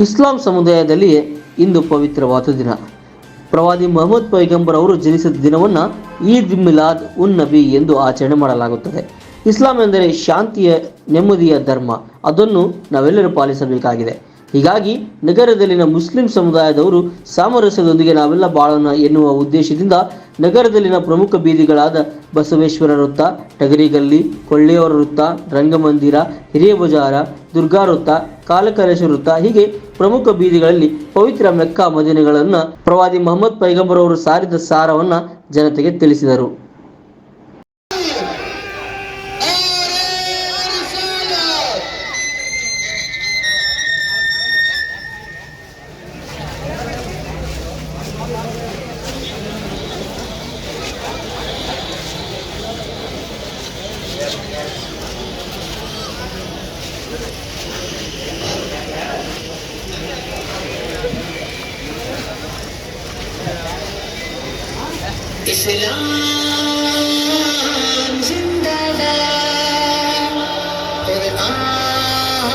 ಇಸ್ಲಾಂ ಸಮುದಾಯದಲ್ಲಿ ಇಂದು ಪವಿತ್ರವಾದ ದಿನ. ಪ್ರವಾದಿ ಮೊಹಮ್ಮದ್ ಪೈಗಂಬರ್ ಅವರು ಜನಿಸಿದ ದಿನವನ್ನು ಈದ್ ಮಿಲಾದ್ ಉನ್ ನಬಿ ಎಂದು ಆಚರಣೆ ಮಾಡಲಾಗುತ್ತದೆ. ಇಸ್ಲಾಂ ಎಂದರೆ ಶಾಂತಿಯ, ನೆಮ್ಮದಿಯ ಧರ್ಮ. ಅದನ್ನು ನಾವೆಲ್ಲರೂ ಪಾಲಿಸಬೇಕಾಗಿದೆ. ಹೀಗಾಗಿ ನಗರದಲ್ಲಿನ ಮುಸ್ಲಿಂ ಸಮುದಾಯದವರು ಸಾಮರಸ್ಯದೊಂದಿಗೆ ನಾವೆಲ್ಲ ಬಾಳೋಣ ಎನ್ನುವ ಉದ್ದೇಶದಿಂದ ನಗರದಲ್ಲಿನ ಪ್ರಮುಖ ಬೀದಿಗಳಾದ ಬಸವೇಶ್ವರ ವೃತ್ತ, ಟಗರಿಗಲ್ಲಿ, ಕೊಳ್ಳೆಯವರ ವೃತ್ತ, ರಂಗಮಂದಿರ, ಹಿರಿಯ ಬಜಾರ, ದುರ್ಗಾ ವೃತ್ತ ಕಾಲಕರೇಶ್ವರ ವೃತ್ತ ಹೀಗೆ ಪ್ರಮುಖ ಬೀದಿಗಳಲ್ಲಿ ಪವಿತ್ರ ಮೆಕ್ಕಾ ಮದಿನೆಗಳನ್ನು ಪ್ರವಾದಿ ಮೊಹಮ್ಮದ್ ಪೈಗಂಬರ್ ಅವರು ಸಾರಿದ ಸಾರವನ್ನು ಜನತೆಗೆ ತಿಳಿಸಿದರು. ইসলাম জিন্দাবাদ। কোরআন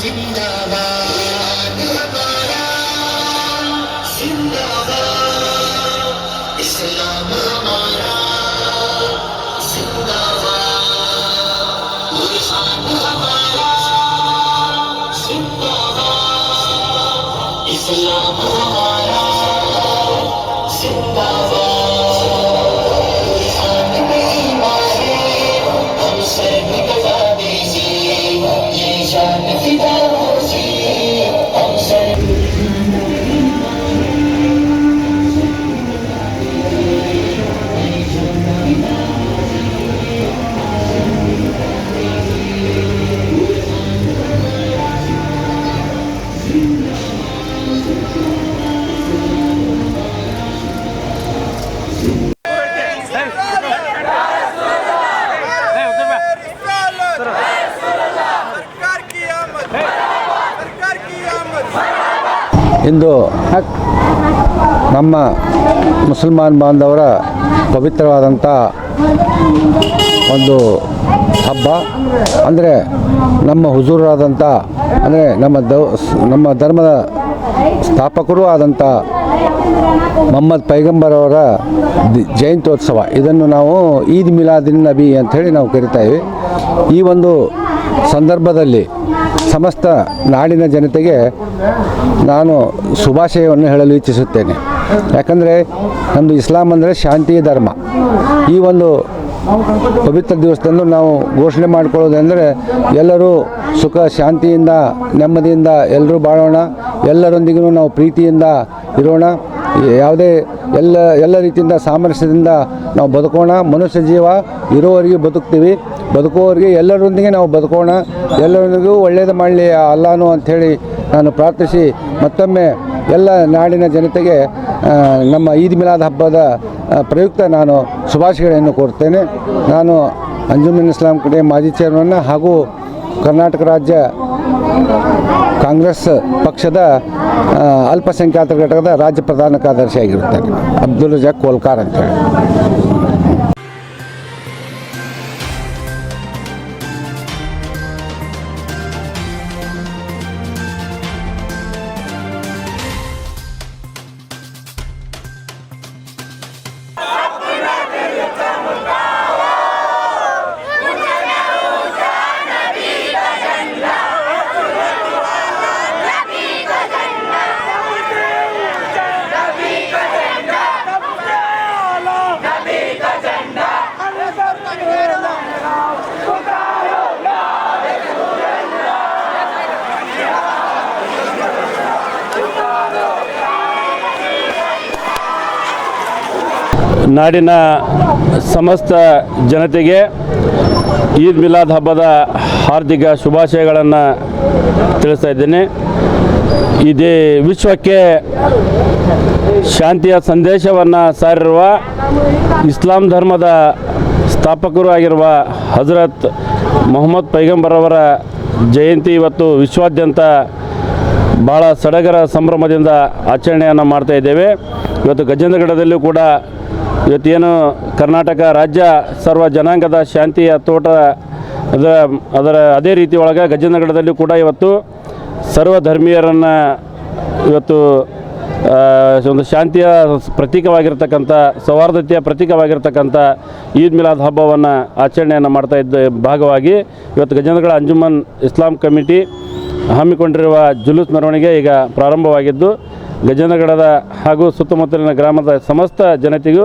জিন্দাবাদ। ಇಂದು ನಮ್ಮ ಮುಸಲ್ಮಾನ್ ಬಾಂಧವರ ಪವಿತ್ರವಾದಂಥ ಒಂದು ಹಬ್ಬ. ಅಂದರೆ ನಮ್ಮ ಹುಜೂರಾದಂಥ, ಅಂದರೆ ನಮ್ಮ ದೌ, ನಮ್ಮ ಧರ್ಮದ ಸ್ಥಾಪಕರೂ ಆದಂಥ ಮೊಹಮ್ಮದ್ ಪೈಗಂಬರ್ ಅವರ ದಿ- ಜಯಂತ್ಯೋತ್ಸವ. ಇದನ್ನು ನಾವು ಈದ್ ಮಿಲಾದಿನ್ ನಬಿ ಅಂಥೇಳಿ ನಾವು ಕರಿತಾಯಿವಿ ಈ ಒಂದು ಸಂದರ್ಭದಲ್ಲಿ ಸಮಸ್ತ ನಾಡಿನ ಜನತೆಗೆ ನಾನು ಶುಭಾಶಯವನ್ನು ಹೇಳಲು ಇಚ್ಛಿಸುತ್ತೇನೆ. ಯಾಕಂದರೆ ನಮ್ಮದು ಇಸ್ಲಾಂ ಅಂದರೆ ಶಾಂತಿಯ ಧರ್ಮ. ಈ ಒಂದು ಪವಿತ್ರ ದಿವಸದಂದು ನಾವು ಘೋಷಣೆ ಮಾಡಿಕೊಳ್ಳೋದೆಂದರೆ ಎಲ್ಲರೂ ಸುಖ, ಶಾಂತಿಯಿಂದ, ನೆಮ್ಮದಿಯಿಂದ ಎಲ್ಲರೂ ಬಾಳೋಣ. ಎಲ್ಲರೊಂದಿಗೂ ನಾವು ಪ್ರೀತಿಯಿಂದ ಇರೋಣ. ಯಾವುದೇ ಎಲ್ಲ ಎಲ್ಲ ರೀತಿಯಿಂದ ಸಾಮರಸ್ಯದಿಂದ ನಾವು ಬದುಕೋಣ. ಮನುಷ್ಯ ಜೀವ ಇರೋವರೆಗೆ ಬದುಕ್ತೀವಿ. ಬದುಕುವವರಿಗೆ ಎಲ್ಲರೊಂದಿಗೆ ನಾವು ಬದುಕೋಣ. ಎಲ್ಲರಿಗೂ ಒಳ್ಳೆಯದು ಮಾಡಲಿ ಅಲ್ಲಾನು ಅಂಥೇಳಿ ನಾನು ಪ್ರಾರ್ಥಿಸಿ ಮತ್ತೊಮ್ಮೆ ಎಲ್ಲ ನಾಡಿನ ಜನತೆಗೆ ನಮ್ಮ ಈದ್ ಮಿಲಾದ್ ಹಬ್ಬದ ಪ್ರಯುಕ್ತ ನಾನು ಶುಭಾಶಯಗಳನ್ನು ಕೋರ್ತೇನೆ. ನಾನು ಅಂಜುಮಿನ್ ಇಸ್ಲಾಂ ಕಡೆ ಮಾಜಿ ಚೇರ್ಮನ್ ಹಾಗೂ ಕರ್ನಾಟಕ ರಾಜ್ಯ ಕಾಂಗ್ರೆಸ್ ಪಕ್ಷದ ಆ, ಅಲ್ಪಸಂಖ್ಯಾತರ ಘಟಕದ ರಾಜ್ಯ ಪ್ರಧಾನ ಕಾರ್ಯದರ್ಶಿಯಾಗಿರುತ್ತೇನೆ ಅಬ್ದುಲ್ ರಜಾಕ್ ಕೋಲ್ಕಾರ್ ಅಂತೇಳಿ ನಾಡಿನ ಸಮಸ್ತ ಜನತೆಗೆ ಈದ್ ಮಿಲಾದ್ ಹಬ್ಬದ ಹಾರ್ದಿಕ ಶುಭಾಶಯಗಳನ್ನು ತಿಳಿಸ್ತಾ ಇದ್ದೇನೆ. ಇದೇ ವಿಶ್ವಕ್ಕೆ ಶಾಂತಿಯ ಸಂದೇಶವನ್ನು ಸಾರಿರುವ ಇಸ್ಲಾಂ ಧರ್ಮದ ಸ್ಥಾಪಕರು ಆಗಿರುವ ಹಜರತ್ ಮೊಹಮ್ಮದ್ ಪೈಗಂಬರವರ ಜಯಂತಿ ಇವತ್ತು ವಿಶ್ವಾದ್ಯಂತ ಭಾಳ ಸಡಗರ ಸಂಭ್ರಮದಿಂದ ಆಚರಣೆಯನ್ನು ಮಾಡ್ತಾ ಇದ್ದೇವೆ. ಇವತ್ತು ಗಜೇಂದ್ರಗಢದಲ್ಲೂ ಕೂಡ ಇವತ್ತೇನು ಕರ್ನಾಟಕ ರಾಜ್ಯ ಸರ್ವ ಜನಾಂಗದ ಶಾಂತಿಯ ತೋಟ ಅದರ ಅದರ ಅದೇ ರೀತಿ ಒಳಗೆ ಗಜನಗಡದಲ್ಲಿ ಕೂಡ ಇವತ್ತು ಸರ್ವಧರ್ಮೀಯರನ್ನು ಇವತ್ತು ಒಂದು ಶಾಂತಿಯ ಪ್ರತೀಕವಾಗಿರ್ತಕ್ಕಂಥ, ಸೌಹಾರ್ದತೆಯ ಪ್ರತೀಕವಾಗಿರ್ತಕ್ಕಂಥ ಈದ್ ಮಿಲಾದ್ ಹಬ್ಬವನ್ನು ಆಚರಣೆಯನ್ನು ಮಾಡ್ತಾ ಇದ್ದ ಭಾಗವಾಗಿ ಇವತ್ತು ಗಜೇಂದ್ರಗಡ ಅಂಜುಮನ್ ಇಸ್ಲಾಂ ಕಮಿಟಿ ಹಮ್ಮಿಕೊಂಡಿರುವ ಜುಲೂಸ್ ಮೆರವಣಿಗೆ ಈಗ ಪ್ರಾರಂಭವಾಗಿದ್ದು ಗಜೇಂದ್ರಗಡದ ಹಾಗೂ ಸುತ್ತಮುತ್ತಲಿನ ಗ್ರಾಮದ ಸಮಸ್ತ ಜನತೆಗೂ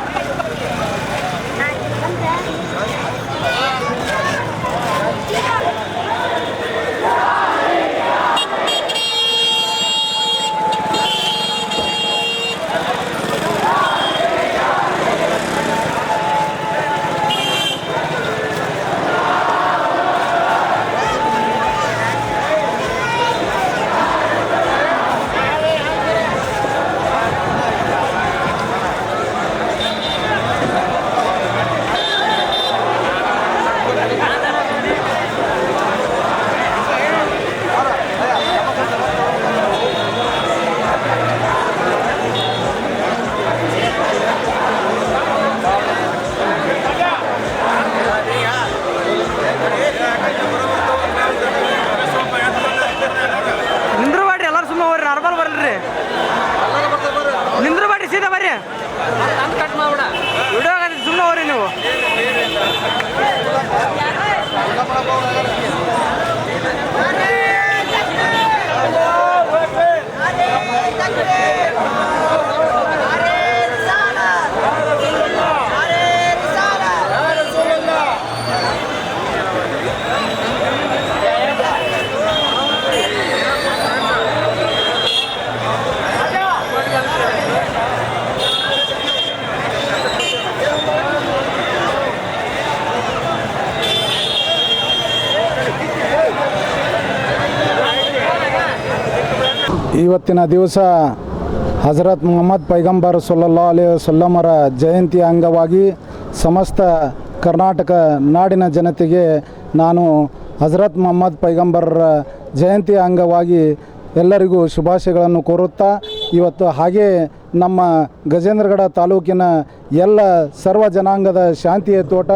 ಇವತ್ತಿನ ದಿವಸ ಹಜರತ್ ಮೊಹಮ್ಮದ್ ಪೈಗಂಬರ್ ಸೊಲ್ಲಾ ಅಲಿ ಸೊಲ್ಲಮರ ಜಯಂತಿ ಅಂಗವಾಗಿ ಸಮಸ್ತ ಕರ್ನಾಟಕ ನಾಡಿನ ಜನತೆಗೆ ನಾನು ಹಜರತ್ ಮೊಹಮ್ಮದ್ ಪೈಗಂಬರ್ರ ಜಯಂತಿ ಅಂಗವಾಗಿ ಎಲ್ಲರಿಗೂ ಶುಭಾಶಯಗಳನ್ನು ಕೋರುತ್ತಾ ಇವತ್ತು ಹಾಗೆ ನಮ್ಮ ಗಜೇಂದ್ರಗಡ ತಾಲೂಕಿನ ಎಲ್ಲ ಸರ್ವ ಜನಾಂಗದ ಶಾಂತಿಯ ತೋಟ,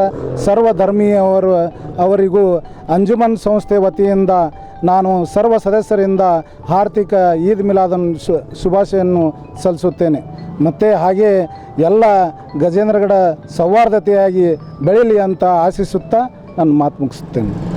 ಸರ್ವ ಧರ್ಮೀಯವರು, ಅವರಿಗೂ ಅಂಜುಮನ್ ಸಂಸ್ಥೆ ವತಿಯಿಂದ ನಾನು ಸರ್ವ ಸದಸ್ಯರಿಂದ ಆರ್ಥಿಕ ಈದ್ ಮಿಲಾದನ್ ಶು ಶುಭಾಶಯನ್ನು ಸಲ್ಲಿಸುತ್ತೇನೆ. ಮತ್ತು ಹಾಗೆ ಎಲ್ಲ ಗಜೇಂದ್ರಗಡ ಸೌಹಾರ್ದತೆಯಾಗಿ ಬೆಳೀಲಿ ಅಂತ ಆಶಿಸುತ್ತಾ ನಾನು ಮಾತು ಮುಗಿಸುತ್ತೇನೆ.